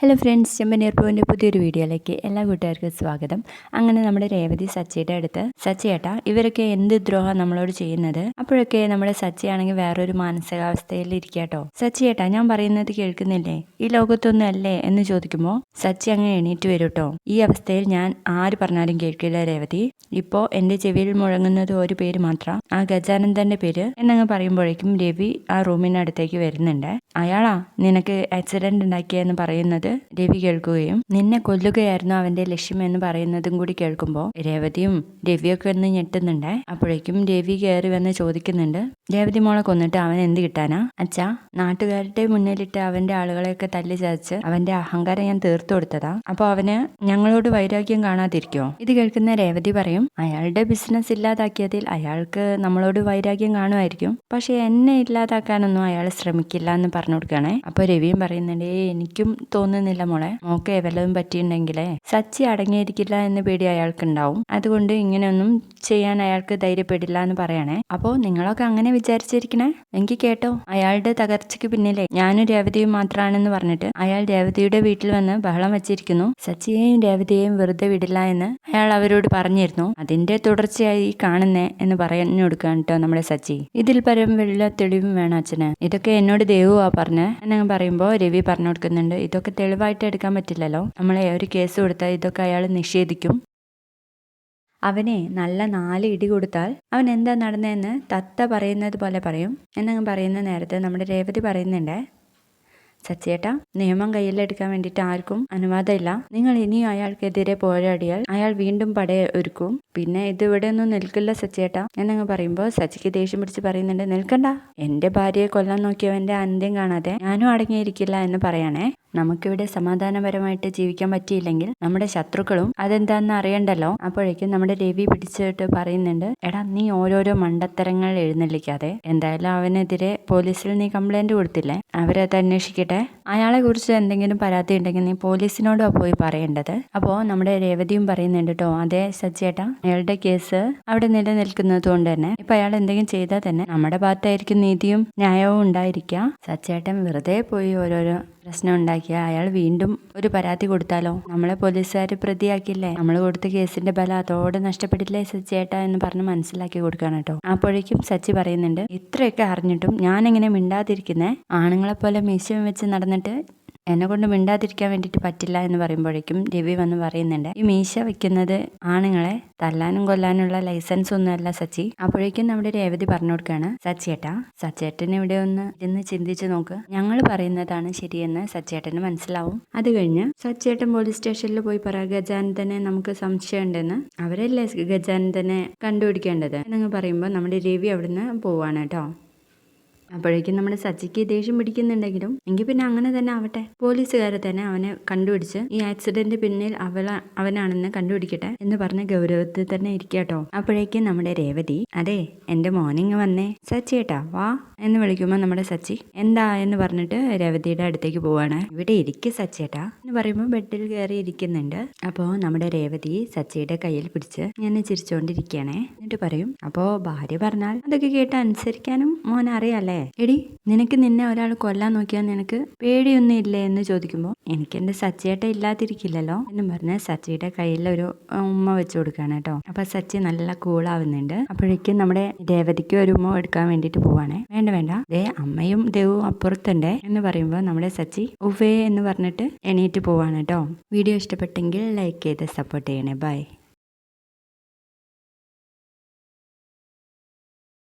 Hello friends ചെമ്പനീർ പൂവിന്റെ പുതിയൊരു വീഡിയോയിലേക്ക് എല്ലാ കൂട്ടുകാർക്കും സ്വാഗതം. അങ്ങനെ നമ്മുടെ രേവതി സച്ചിയുടെ അടുത്ത്. സച്ചിയേട്ടാ ഇവരൊക്കെ എന്ത് ദ്രോഹം നമ്മളോട് ചെയ്യുന്നത്? അപ്പോഴൊക്കെ നമ്മുടെ സച്ചിയാണെങ്കിൽ വേറൊരു മാനസികാവസ്ഥയിൽ ഇരിക്കാട്ടോ സച്ചിയേട്ടാ ഞാൻ പറയുന്നത് കേൾക്കുന്നില്ലേ? ഈ ലോകത്തൊന്നും അല്ലേ എന്ന് ചോദിക്കുമ്പോൾ സച്ചി അങ്ങ് എണീറ്റ് വരും കേട്ടോ. ഈ അവസ്ഥയിൽ ഞാൻ ആര് പറഞ്ഞാലും കേൾക്കില്ല രേവതി. ഇപ്പോൾ എന്റെ ചെവിയിൽ മുഴങ്ങുന്നത് ഒരു പേര് മാത്രം ആ ഗജാനന്ദന്റെ പേര് എന്നങ്ങ് പറയുമ്പോഴേക്കും രവി ആ റൂമിനടുത്തേക്ക് വരുന്നുണ്ട്. അയാളാ നിനക്ക് ആക്സിഡന്റ് ഉണ്ടാക്കിയെന്ന് പറയുന്നത്? രവി കേൾക്കുകയും നിന്നെ കൊല്ലുകയായിരുന്നു അവന്റെ ലക്ഷ്യം എന്ന് പറയുന്നതും കൂടി കേൾക്കുമ്പോൾ രേവതിയും രവിയൊക്കെ ഒന്ന് ഞെട്ടുന്നുണ്ടേ. അപ്പോഴേക്കും രവി കയറി വന്ന് ചോദിക്കുന്നുണ്ട് രേവതി മോളെ കൊന്നിട്ട് അവൻ എന്ത് കിട്ടാനാ? അച്ഛാ നാട്ടുകാരുടെ മുന്നിലിട്ട് അവന്റെ ആളുകളെയൊക്കെ തല്ലി ചതച്ച് അവന്റെ അഹങ്കാരം ഞാൻ തീർത്തു കൊടുത്തതാ. അപ്പോൾ അവന് ഞങ്ങളോട് വൈരാഗ്യം കാണാതിരിക്കോ? ഇത് കേൾക്കുന്ന രേവതി പറയും അയാളുടെ ബിസിനസ് ഇല്ലാതാക്കിയതിൽ അയാൾക്ക് നമ്മളോട് വൈരാഗ്യം കാണുമായിരിക്കും. പക്ഷെ എന്നെ ഇല്ലാതാക്കാനൊന്നും അയാൾ ശ്രമിക്കില്ല എന്ന് പറഞ്ഞു കൊടുക്കണേ അപ്പോൾ രവിയും പറയുന്നുണ്ട് ഏ എനിക്കും തോന്നുന്നില്ല മോളെ. മോക്കെ വല്ലതും പറ്റിയിട്ടുണ്ടെങ്കിലേ സച്ചി അടങ്ങിയിരിക്കില്ല എന്ന് പേടി അയാൾക്കുണ്ടാവും. അതുകൊണ്ട് ഇങ്ങനെയൊന്നും ചെയ്യാൻ അയാൾക്ക് ധൈര്യപ്പെടില്ല എന്ന് പറയണേ. അപ്പോൾ നിങ്ങളൊക്കെ അങ്ങനെ വിചാരിച്ചിരിക്കണേ? എനിക്ക് കേട്ടോ അയാളുടെ തകർച്ചയ്ക്ക് പിന്നിലെ ഞാനും രേവതിയും മാത്രമാണെന്ന് പറഞ്ഞിട്ട് അയാൾ രേവതിയുടെ വീട്ടിൽ വന്ന് ബഹളം വെച്ചിരിക്കുന്നു. സച്ചിയെയും രേവതിയെയും വെറുതെ വിടില്ല എന്ന് അയാൾ അവരോട് പറഞ്ഞിരുന്നു. അതിന്റെ തുടർച്ചയായി കാണുന്നേ എന്ന് പറഞ്ഞു കൊടുക്കാൻ കേട്ടോ നമ്മുടെ സച്ചി. ഇതിൽ പരം വെള്ള തെളിവും വേണം അച്ഛന്. ഇതൊക്കെ എന്നോട് ദേവുവാ പറഞ്ഞ് എന്നങ്ങ് പറയുമ്പോൾ രവി പറഞ്ഞു കൊടുക്കുന്നുണ്ട്. ഇതൊക്കെ തെളിവായിട്ട് എടുക്കാൻ പറ്റില്ലല്ലോ. നമ്മളെ ഒരു കേസ് കൊടുത്താൽ ഇതൊക്കെ അയാൾ നിഷേധിക്കും. അവനെ നല്ല നാല് ഇടി കൊടുത്താൽ അവൻ എന്താ നടന്നതെന്ന് തത്ത പറയുന്നത് പോലെ പറയും. എന്നങ്ങ് പറയുന്ന നേരത്തെ നമ്മുടെ രേവതി പറയുന്നുണ്ടേ സച്ചേട്ടാ നിയമം കയ്യിലെടുക്കാൻ വേണ്ടിയിട്ട് ആർക്കും അനുവാദമില്ല. നിങ്ങൾ ഇനിയും അയാൾക്കെതിരെ പോരാടിയാൽ അയാൾ വീണ്ടും പടയെ ഒരുക്കും. പിന്നെ ഇത് ഇവിടെ ഒന്നും നിൽക്കില്ല സച്ചേട്ടാ. എന്നങ്ങ് പറയുമ്പോൾ സച്ചിക്ക് ദേഷ്യം പിടിച്ച് പറയുന്നുണ്ട് നിൽക്കണ്ട. എന്റെ ഭാര്യയെ കൊല്ലാൻ നോക്കിയവന്റെ അന്ത്യം കാണാതെ ഞാനും അടങ്ങിയിരിക്കില്ല എന്ന് പറയണേ. നമുക്കിവിടെ സമാധാനപരമായിട്ട് ജീവിക്കാൻ പറ്റിയില്ലെങ്കിൽ നമ്മുടെ ശത്രുക്കളും അതെന്താണെന്ന് അറിയണ്ടല്ലോ? അപ്പോഴേക്കും നമ്മുടെ രവി പിടിച്ചിട്ട് പറയുന്നുണ്ട് എടാ നീ ഓരോരോ മണ്ടത്തരങ്ങൾ എഴുന്നള്ളിക്കാതെ. എന്തായാലും അവനെതിരെ പോലീസിൽ നീ കംപ്ലൈന്റ് കൊടുത്തില്ലേ? അവരത് അന്വേഷിക്കട്ടെ. അയാളെ കുറിച്ച് എന്തെങ്കിലും പരാതി ഉണ്ടെങ്കിൽ നീ പോലീസിനോടാ പോയി പറയേണ്ടത്. അപ്പോ നമ്മുടെ രേവതിയും പറയുന്നുണ്ട് കേട്ടോ അതെ സജ്ജേട്ടാ അയാളുടെ കേസ് അവിടെ നിലനിൽക്കുന്നത് കൊണ്ട് തന്നെ. ഇപ്പൊ അയാൾ എന്തെങ്കിലും ചെയ്താൽ തന്നെ നമ്മുടെ ഭാഗത്തായിരിക്കും നീതിയും ന്യായവും ഉണ്ടായിരിക്കുക. സച്ചേട്ടൻ വെറുതെ പോയി ഓരോരോ പ്രശ്നം ഉണ്ടാക്കിയ അയാൾ വീണ്ടും ഒരു പരാതി കൊടുത്താലോ? നമ്മളെ പോലീസുകാർ പ്രതിയാക്കില്ലേ നമ്മൾ കൊടുത്ത കേസിന്റെ ബലം അതോടെ നഷ്ടപ്പെട്ടില്ലേ സച്ചേട്ടാ എന്ന് പറഞ്ഞ് മനസ്സിലാക്കി കൊടുക്കുകയാണ് കേട്ടോ. അപ്പോഴേക്കും സച്ചി പറയുന്നുണ്ട് ഇത്രയൊക്കെ അറിഞ്ഞിട്ടും ഞാൻ എങ്ങനെ മിണ്ടാതിരിക്കുന്നേ? ആണുങ്ങളെ പോലെ മീശം വെച്ച് നടന്നിട്ട് എന്നെ കൊണ്ട് മിണ്ടാതിരിക്കാൻ വേണ്ടിയിട്ട് പറ്റില്ല എന്ന് പറയുമ്പോഴേക്കും രവി വന്ന് പറയുന്നുണ്ട് ഈ മീശ വെക്കുന്നത് ആണുങ്ങളെ തല്ലാനും കൊല്ലാനുള്ള ലൈസൻസ് ഒന്നുമല്ല സച്ചി. അപ്പോഴേക്കും നമ്മുടെ രേവതി പറഞ്ഞു കൊടുക്കുകയാണ് സച്ചേട്ടാ സച്ചേട്ടൻ ഇവിടെ ഒന്ന് ഇരുന്ന് ചിന്തിച്ച് നോക്ക്. ഞങ്ങൾ പറയുന്നതാണ് ശരിയെന്ന് സച്ചേട്ടന് മനസ്സിലാവും. അത് കഴിഞ്ഞ് സച്ചേട്ടൻ പോലീസ് സ്റ്റേഷനിൽ പോയി പറ ഗജാനന്ദനെ നമുക്ക് സംശയമുണ്ടെന്ന് അവരല്ലേ ഗജാനന്ദനെ കണ്ടുപിടിക്കേണ്ടത്? എന്നങ്ങ് പറയുമ്പോൾ നമ്മുടെ രവി അവിടുന്ന് പോവാണ് കേട്ടോ. അപ്പോഴേക്കും നമ്മുടെ സച്ചിക്ക് ദേഷ്യം പിടിക്കുന്നുണ്ടെങ്കിലും എങ്കിൽ പിന്നെ അങ്ങനെ തന്നെ ആവട്ടെ. പോലീസുകാരെ തന്നെ അവനെ കണ്ടുപിടിച്ച് ഈ ആക്സിഡന്റ് പിന്നിൽ അവള അവനാണെന്ന് കണ്ടുപിടിക്കട്ടെ എന്ന് പറഞ്ഞ ഗൗരവത്തിൽ തന്നെ ഇരിക്കട്ടോ. അപ്പോഴേക്കും നമ്മുടെ രേവതി അതെ എന്റെ മോർണിംഗ് വന്നേ. സച്ചി ഏട്ടാ വാ. എന്ന് വിളിക്കുമ്പോൾ നമ്മുടെ സച്ചി എന്താ? എന്ന് പറഞ്ഞിട്ട് രേവതിയുടെ അടുത്തേക്ക് പോവാണ്. ഇവിടെ ഇരിക്ക് സച്ചിയേട്ടാ എന്ന് പറയുമ്പോൾ ബെഡിൽ കയറി ഇരിക്കുന്നുണ്ട്. അപ്പോൾ നമ്മുടെ രേവതി സച്ചിയുടെ കയ്യിൽ പിടിച്ച് ഞാൻ ചിരിച്ചുകൊണ്ടിരിക്കുകയാണേ എന്നിട്ട് പറയും അപ്പോൾ ഭാര്യ പറഞ്ഞാൽ അതൊക്കെ കേട്ട് അനുസരിക്കാനും മോൻ അറിയാലേ എടി നിനക്ക് നിന്നെ ഒരാൾ കൊല്ലാൻ നോക്കിയാൽ നിനക്ക് പേടിയൊന്നും ഇല്ലേ? എന്ന് ചോദിക്കുമ്പോൾ എനിക്ക് എന്റെ സച്ചിയേട്ട ഇല്ലാതിരിക്കില്ലല്ലോ? എന്നും പറഞ്ഞ് സച്ചിയുടെ കയ്യിൽ ഒരു ഉമ്മ വെച്ച് കൊടുക്കുകയാണ് കേട്ടോ. അപ്പൊ സച്ചി നല്ല കൂളാവുന്നുണ്ട് അപ്പോഴേക്കും നമ്മുടെ രേവതിക്ക് ഒരു ഉമ്മ എടുക്കാൻ വേണ്ടിയിട്ട് പോവാണേ. വേണ്ട വേണ്ട. ദേ അമ്മയും ദേവും അപ്പുറത്തുണ്ടേ. എന്ന് പറയുമ്പോൾ നമ്മുടെ സച്ചി ഉവേ എന്ന് പറഞ്ഞിട്ട് എണീറ്റ് പോവാണ് കേട്ടോ. വീഡിയോ ഇഷ്ടപ്പെട്ടെങ്കിൽ ലൈക്ക് ചെയ്ത് സപ്പോർട്ട് ചെയ്യണേ. ബൈ